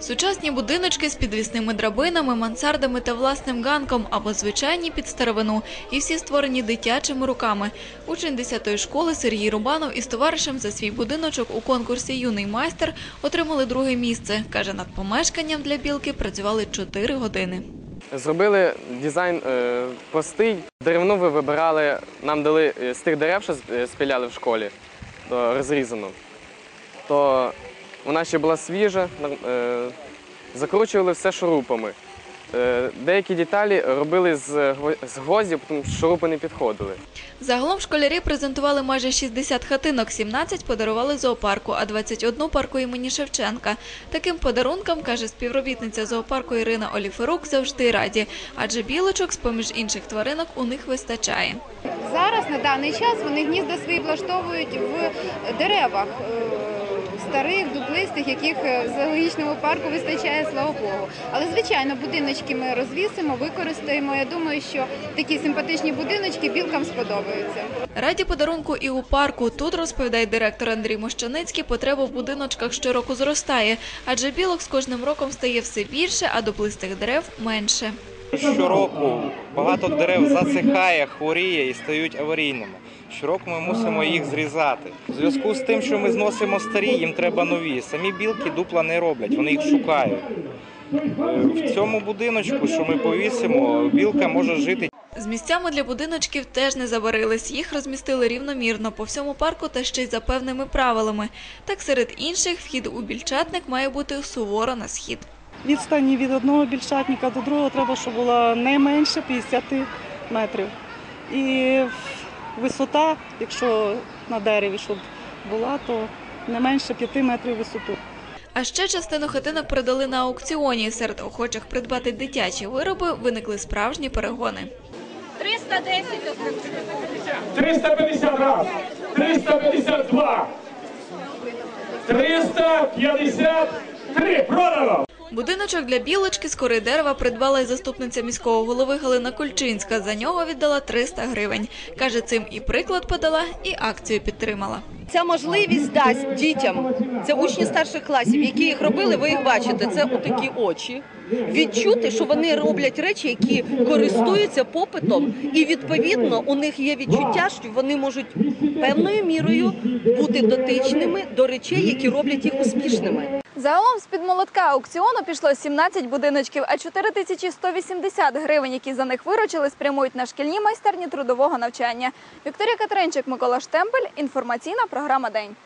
Сучасні будиночки з підвісними драбинами, мансардами та власним ганком або звичайні під старовину. І всі створені дитячими руками. Учень 10-ї школи Сергій Рубанов із товаришем за свій будиночок у конкурсі «Юний майстер» отримали друге місце. Каже, над помешканням для білки працювали 4 години. Зробили дизайн е, простий. Деревину ви вибирали, нам дали е, з тих дерев, що е, спіляли в школі, розрізано. Вона ще була свіжа, е, закручували все шурупами. Е, деякі деталі робили з, гво- гвоздів, тому що шурупи не підходили. Загалом школярі презентували майже 60 хатинок, 17 подарували зоопарку, а 21 парку імені Шевченка. Таким подарункам, каже співробітниця зоопарку Ірина Оліферук, завжди раді, адже білочок з-поміж інших тваринок у них вистачає. Зараз на даний час вони гнізда свої влаштовують в деревах е, старих, дуплистих, яких е, в зоологічному парку вистачає, слава Богу. Але звичайно, будиночки ми розвісимо, використаємо. Я думаю, що такі симпатичні будиночки білкам сподобаються. Раді подарунку і у парку. Тут, розповідає директор Андрій Мощаницький, потреба в будиночках щороку зростає, адже білок з кожним роком стає все більше, а доплистих дерев менше. Щороку багато дерев засихає, хворіє і стають аварійними. Щороку ми мусимо їх зрізати. У зв'язку з тим, що ми зносимо старі, їм треба нові. Самі білки дупла не роблять, вони їх шукають. Е, В цьому будиночку, що ми повісимо, білка може жити З місцями для будиночків теж не забарились. Їх розмістили рівномірно по всьому парку та ще й за певними правилами. Так серед інших вхід у більчатник має бути суворо на схід. Відстані від одного більшатника до другого треба, щоб була не менше 50 метрів. І висота, якщо на дереві щоб була, то не менше 5 метрів висоту. А ще частину хатинок продали на аукціоні. Серед охочих придбати дитячі вироби виникли справжні перегони. 350 раз, 352, 353, продано! Будиночок для білочки з кори дерева придбала й заступниця міського голови Галина Кульчинська. За нього віддала 300 гривень. Каже, цим і приклад подала, і акцію підтримала. Ця можливість дасть дітям, це учні старших класів, які їх робили, ви їх бачите, це отакі очі. Відчути, що вони роблять речі, які користуються попитом, і відповідно у них є відчуття, що вони можуть певною мірою бути дотичними до речей, які роблять їх успішними. Загалом з-під молотка аукціону пішло 17 будиночків, а 4180 гривень, які за них виручили, спрямують на шкільні майстерні трудового навчання. Вікторія Катеринчик, Микола Штемпель. Інформаційна програма День.